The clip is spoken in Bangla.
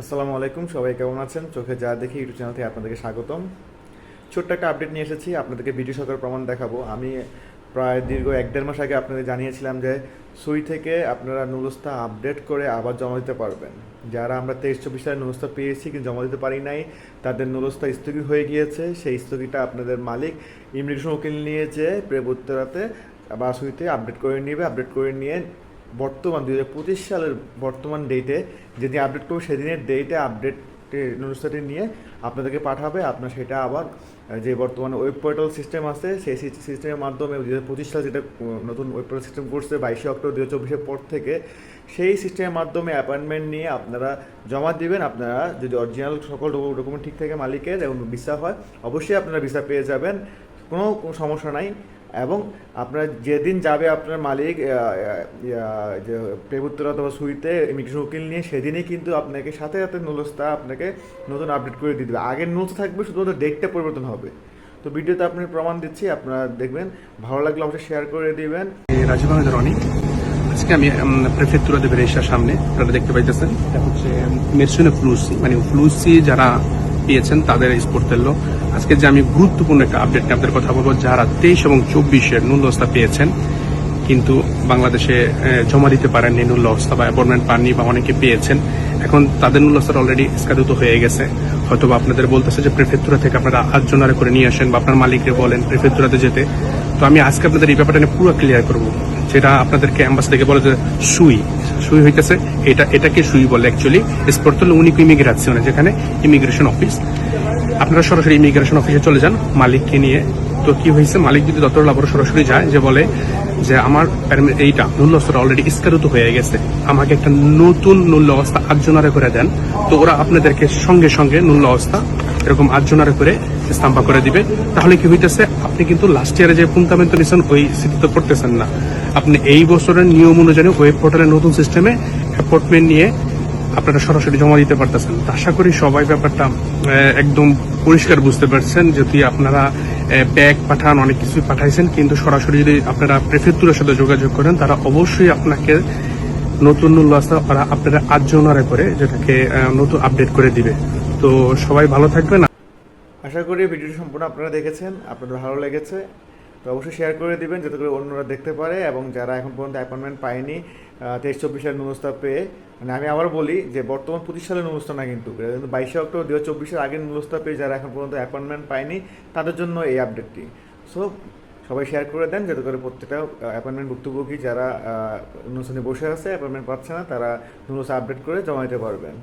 আসসালামু আলাইকুম, সবাই কেমন আছেন? চোখে যা দেখি ইউটিউব চ্যানেল থেকে আপনাদেরকে স্বাগতম। ছোট্ট একটা আপডেট নিয়ে এসেছি, আপনাদেরকে ভিডিও সহকারে প্রমাণ দেখাবো। আমি প্রায় দীর্ঘ এক দেড় মাস আগে আপনাদের জানিয়েছিলাম যে সুই থেকে আপনারা নুরস্তা আপডেট করে আবার জমা দিতে পারবেন। যারা আমরা তেইশ চব্বিশ সালে নুরস্তা পেয়েছি কিন্তু জমা দিতে পারি নাই, তাদের নুরস্তা স্থগিত হয়ে গিয়েছে। সেই স্থগিতটা আপনাদের মালিক ইমিগ্রেশন উকিল নিয়ে যেয়ে প্রেবুত্তরাতে বা সুইতে আপডেট করে নেবে আপডেট করে নিয়ে বর্তমান দুই হাজার পঁচিশ সালের বর্তমান ডেটে যেদিন আপডেট করব, সেদিনের ডেটে আপডেট নুরস্তাটি নিয়ে আপনাদেরকে পাঠাবে। আপনার সেটা আবার যে বর্তমানে ওয়েব পোর্টাল সিস্টেম আছে, সেই সিস্টেমের মাধ্যমে দু হাজার পঁচিশ সাল যেটা নতুন ওয়েব পোর্টাল সিস্টেম করছে, বাইশে অক্টোবর দু হাজার চব্বিশের পর থেকে, সেই সিস্টেমের মাধ্যমে অ্যাপয়েন্টমেন্ট নিয়ে আপনারা জমা দিবেন। আপনারা যদি অরিজিনাল সকল ডকুমেন্ট ঠিক থাকে মালিকের এবং ভিসা হয়, অবশ্যই আপনারা ভিসা পেয়ে যাবেন। কোনো সমস্যা নাই। এবং আপনার যেদিন যাবে আপনার মালিক প্রেবুত্তর অথবা সুইতে ইমিগ্রেশন উকিল নিয়ে সেদিনই কিন্তু আপনাকে সাথে সাথে নুলসটা আপনাকে নতুন আপডেট করে দিয়ে দেবে। আগের নুলস থাকবে, শুধুমাত্র ডেটটা পরিবর্তন হবে। তো ভিডিওতে আপনি প্রমাণ দিচ্ছি, আপনারা দেখবেন। ভালো লাগলে অবশ্যই শেয়ার করে দিবেন। রাজীব আহমেদ রনি। আজকে আমি প্রেফেক্টুরা দেবের এসার সামনে। আপনারা দেখতে পাইতেছেন। এটা হচ্ছে মেরসুনে ফ্লুসি। মানে ফ্লুসি যারা পেয়েছেন, তাদের তেল। আজকে যে আমি গুরুত্বপূর্ণ একটা আপডেট নিয়ে আপনাদের কথা বলব, যারা তেইশ এবং চব্বিশের ন্যূনদস্তা পেয়েছেন, কিন্তু বাংলাদেশে জমা দিতে পারেননি অবস্থা বা অ্যাপয়েন্টমেন্ট পাননি বা অনেকে পেয়েছেন, এখন তাদের নুল্যস্তার অলরেডি স্কাদিত হয়ে গেছে। হয়তো বা আপনাদের বলতেছে যে প্রেফেক্টুরা থেকে আপনারা আটজনারে করে নিয়ে আসেন বা আপনার মালিককে বলেন প্রেফেক্টুরাতে যেতে। তো আমি আজকে আপনাদের এই ব্যাপারটা নিয়ে পুরো ক্লিয়ার করব। যেটা আপনাদেরকে অ্যাম্বাস থেকে বলে যে সুই। সুই হইতেছে এটা, এটাকে সুই বলে অ্যাকচুয়ালি স্পর্তল উনিক ইমিগ্রেশন যেখানে ইমিগ্রেশন অফিস আপনারা সরাসরি ইমিগ্রেশন অফিসে চলে যান, মালিককে নিয়ে। তো কি হয়েছে মালিক যদি দত্তর লাভর সরাসরি যায়, যে বলে যে আমার এইটা অবস্থা অলরেডি স্কারুত হয়ে গেছে। আমাকে একটা নতুন মূল্য অবস্থা আটজনারে করে দেন। তো ওরা আপনাদেরকে সঙ্গে সঙ্গে মূল্য অবস্থা এরকম আটজনারে করে স্তাম্পা করে দিবে। তাহলে কি হইতেছে? আপনি কিন্তু লাস্ট ইয়ারে যে পুন্তামেন্ট নিছেন ওই স্থিতিতে পড়তেছেন না। আপনি এই বছরের নিয়ম অনুযায়ী ওয়েব পোর্টালের নতুন সিস্টেমে অ্যাপয়েন্টমেন্ট নিয়ে আপনারা সরাসরি জমা দিতে পারতেছেন। আশা করি সবাই ব্যাপারটা একদম পরিষ্কার বুঝতে পারছেন যদি আপনারা ব্যাগ পাঠান, অনেক কিছুই পাঠাইছেন, কিন্তু সরাসরি যদি আপনারা প্রেফেক্টুরের সাথে যোগাযোগ করেন, তারা অবশ্যই আপনাকে নতুন মূল্য আসতে ওরা আপনারা আটজনারে করে যেটাকে নতুন আপডেট করে দিবে। তো সবাই ভালো থাকবেন। আশা করি ভিডিওটি সম্পূর্ণ আপনারা দেখেছেন, আপনাদের ভালো লেগেছে। তো অবশ্যই শেয়ার করে দিবেন যাতে করে অন্যরা দেখতে পারে এবং যারা এখন পর্যন্ত অ্যাপয়েন্টমেন্ট পায়নি তেইশ চব্বিশ সালের নুরস্তা পেয়ে মানে আমি আবার বলি যে বর্তমান পঁচিশ সালের নুরস্তা না কিন্তু কিন্তু বাইশে অক্টোবর দু হাজার চব্বিশের আগের নুরস্তা পেয়ে যারা এখন পর্যন্ত অ্যাপয়েন্টমেন্ট পায়নি, তাদের জন্য এই আপডেটটি সো সবাই শেয়ার করে দেন যাতে করে প্রত্যেকটা অ্যাপয়েন্টমেন্ট ভুক্তভোগী যারা অনুষ্ঠানে বসে আছে অ্যাপয়েন্টমেন্ট পাচ্ছে না, তারা নুরস্তা আপডেট করে জমা দিতে পারবেন।